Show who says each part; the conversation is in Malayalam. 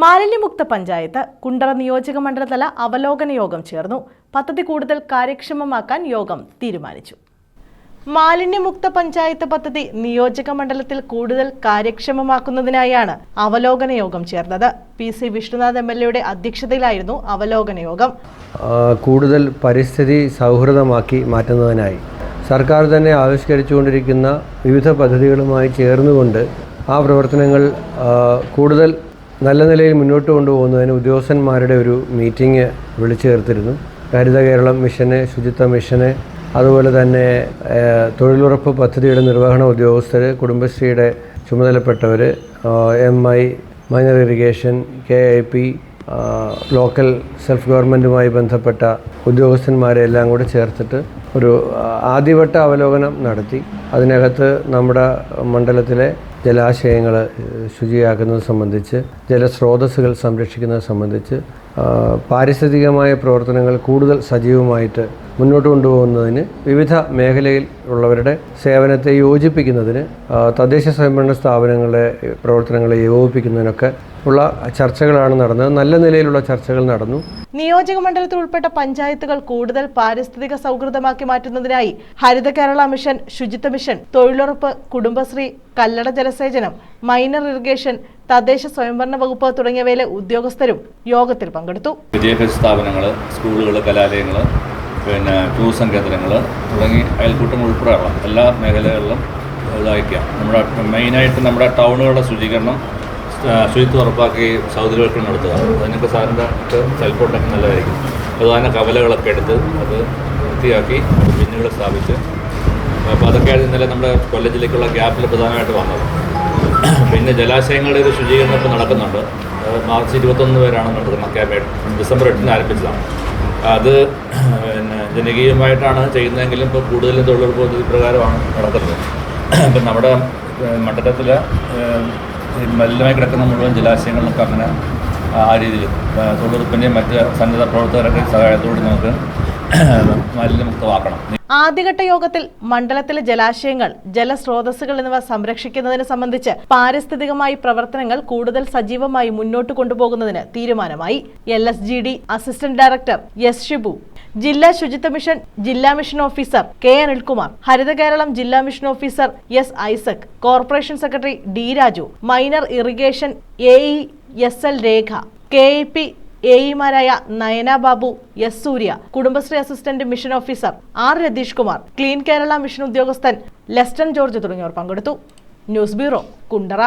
Speaker 1: മാലിന്യമുക്ത പഞ്ചായത്ത് കുണ്ടറ നിയോജക മണ്ഡലതല അവലോകന യോഗം ചേർന്നു. പദ്ധതി കൂടുതൽ കാര്യക്ഷമമാക്കാൻ യോഗം തീരുമാനിച്ചു. മാലിന്യമുക്ത പഞ്ചായത്ത് പദ്ധതി നിയോജക മണ്ഡലത്തിൽ കൂടുതൽ കാര്യക്ഷമമാക്കുന്നതിനായാണ് അവലോകന യോഗം ചേർന്നത്. P C Vishnunath M L എയുടെ അധ്യക്ഷതയിലായിരുന്നു അവലോകന യോഗം.
Speaker 2: കൂടുതൽ പരിസ്ഥിതി സൗഹൃദമാക്കി മാറ്റുന്നതിനായി സർക്കാർ തന്നെ ആവിഷ്കരിച്ചുകൊണ്ടിരിക്കുന്ന വിവിധ പദ്ധതികളുമായി ചേർന്നുകൊണ്ട് ആ പ്രവർത്തനങ്ങൾ കൂടുതൽ നല്ല നിലയിൽ മുന്നോട്ട് കൊണ്ടുപോകുന്നതിന് ഉദ്യോഗസ്ഥന്മാരുടെ ഒരു മീറ്റിംഗ് വിളിച്ചു ചേർത്തിരുന്നു. ഹരിത കേരളം മിഷന് ശുചിത്വ മിഷന് അതുപോലെ തന്നെ തൊഴിലുറപ്പ് പദ്ധതിയുടെ നിർവഹണ ഉദ്യോഗസ്ഥർ കുടുംബശ്രീയുടെ ചുമതലപ്പെട്ടവർ M I minor irrigation K I P local self ഗവൺമെന്റുമായി ബന്ധപ്പെട്ട ഉദ്യോഗസ്ഥന്മാരെ എല്ലാം കൂടെ ചേർത്തിട്ട് ഒരു ആദ്യവട്ട അവലോകനം നടത്തി. അതിനകത്ത് നമ്മുടെ മണ്ഡലത്തിലെ ജലാശയങ്ങൾ ശുചിയാക്കുന്നത് സംബന്ധിച്ച് ജലസ്രോതസ്സുകൾ സംരക്ഷിക്കുന്നത് സംബന്ധിച്ച് പാരിസ്ഥിതികമായ പ്രവർത്തനങ്ങൾ കൂടുതൽ സജീവമായിട്ട് മുന്നോട്ട് കൊണ്ടുപോകുന്നതിന് വിവിധ മേഖലയിൽ ഉള്ളവരുടെ സേവനത്തെ യോജിപ്പിക്കുന്നതിന് തദ്ദേശ സ്വയംഭരണ സ്ഥാപനങ്ങളുടെ പ്രവർത്തനങ്ങളെ ഏകോപിപ്പിക്കുന്നതിനൊക്കെ ഉള്ള ചർച്ചകളാണ് നടന്നത്. നല്ല നിലയിലുള്ള ചർച്ചകൾ നടന്നു.
Speaker 1: നിയോജക മണ്ഡലത്തിൽ ഉൾപ്പെട്ട പഞ്ചായത്തുകൾ കൂടുതൽ പാരിസ്ഥിതിക സൗഹൃദമാക്കി മാറ്റുന്നതിനായി ഹരിത കേരള മിഷൻ ശുചിത്വ മിഷൻ തൊഴിലുറപ്പ് കുടുംബശ്രീ കല്ലട ജലസേചനം മൈനർ ഇറിഗേഷൻ തദ്ദേശ സ്വയംഭരണ വകുപ്പ് തുടങ്ങിയവയിലെ ഉദ്യോഗസ്ഥരും യോഗത്തിൽ പങ്കെടുത്തു.
Speaker 3: വിദ്യാഭ്യാസ സ്ഥാപനങ്ങൾ സ്കൂളുകൾ കലാലയങ്ങൾ പിന്നെ ടൂറിസം കേന്ദ്രങ്ങൾ തുടങ്ങി അയൽക്കൂട്ടം ഉൾപ്പെടെയുള്ള എല്ലാ മേഖലകളിലും ഇതായിരിക്കാം നമ്മുടെ മെയിനായിട്ട് നമ്മുടെ ടൗണുകളുടെ ശുചീകരണം ശുചിത്വം ഉറപ്പാക്കി സൗകര്യവൽക്കരണം നടത്തുക. അതിനൊക്കെ സാറിന്റെ സെൽഫോട്ടൊക്കെ നല്ലതായിരിക്കും. പ്രധാന കവലകളൊക്കെ എടുത്ത് അത് വൃത്തിയാക്കി ബിന്നുകൾ സ്ഥാപിച്ച്. അപ്പോൾ അതൊക്കെയാണ് ഇന്നലെ നമ്മുടെ കൊല്ലം ജില്ലയ്ക്കുള്ള ഗ്യാപ്പിൽ പ്രധാനമായിട്ട് വന്നത്. പിന്നെ ജലാശയങ്ങളുടെ ഒരു ശുചീകരണം ഇപ്പോൾ നടക്കുന്നുണ്ട്. മാർച്ച് ഇരുപത്തൊന്ന് വരെയാണ് നടത്തുന്നത് ക്യാമ്പയിൻ ഡിസംബർ എട്ടിന് ആരംഭിച്ചതാണ്. അത് പിന്നെ ജനകീയമായിട്ടാണ് ചെയ്യുന്നതെങ്കിലും ഇപ്പോൾ കൂടുതലും തൊഴിലുറപ്പ് പ്രകാരമാണ് നടക്കുന്നത്. ഇപ്പം നമ്മുടെ മണ്ഡലത്തിൽ മലിനമായി കിടക്കുന്ന മുഴുവൻ ജലാശയങ്ങളിലൊക്കെ അങ്ങനെ ആ രീതിയിൽ തൊഴിലുറപ്പിന്റെയും മറ്റ് സന്നദ്ധ പ്രവർത്തകരുടെ സഹായത്തോടെ നമുക്ക്
Speaker 1: ആദ്യഘട്ട യോഗത്തിൽ മണ്ഡലത്തിലെ ജലാശയങ്ങൾ ജലസ്രോതസ്സുകൾ എന്നിവ സംരക്ഷിക്കുന്നതിനെ സംബന്ധിച്ച് പാരിസ്ഥിതികമായി പ്രവർത്തനങ്ങൾ കൂടുതൽ സജീവമായി മുന്നോട്ട് കൊണ്ടുപോകുന്നതിന് തീരുമാനമായി. L S G D assistant director S Shibu ജില്ലാ ശുചിത്വ മിഷൻ ജില്ലാ മിഷൻ ഓഫീസർ കെ അനിൽകുമാർ ഹരിത കേരളം ജില്ലാ mission officer S Isaac corporation secretary D Raju minor irrigation A E S L Rekha K E P എഇമാരായ Nayana Babu S. Surya Kudumbashree assistant mission officer R. Ratheesh Kumar clean Kerala mission ഉദ്യോഗസ്ഥൻ ലെസ്റ്റൺ ജോർജ് തുടങ്ങിയവർ പങ്കെടുത്തു. News bureau Kundara.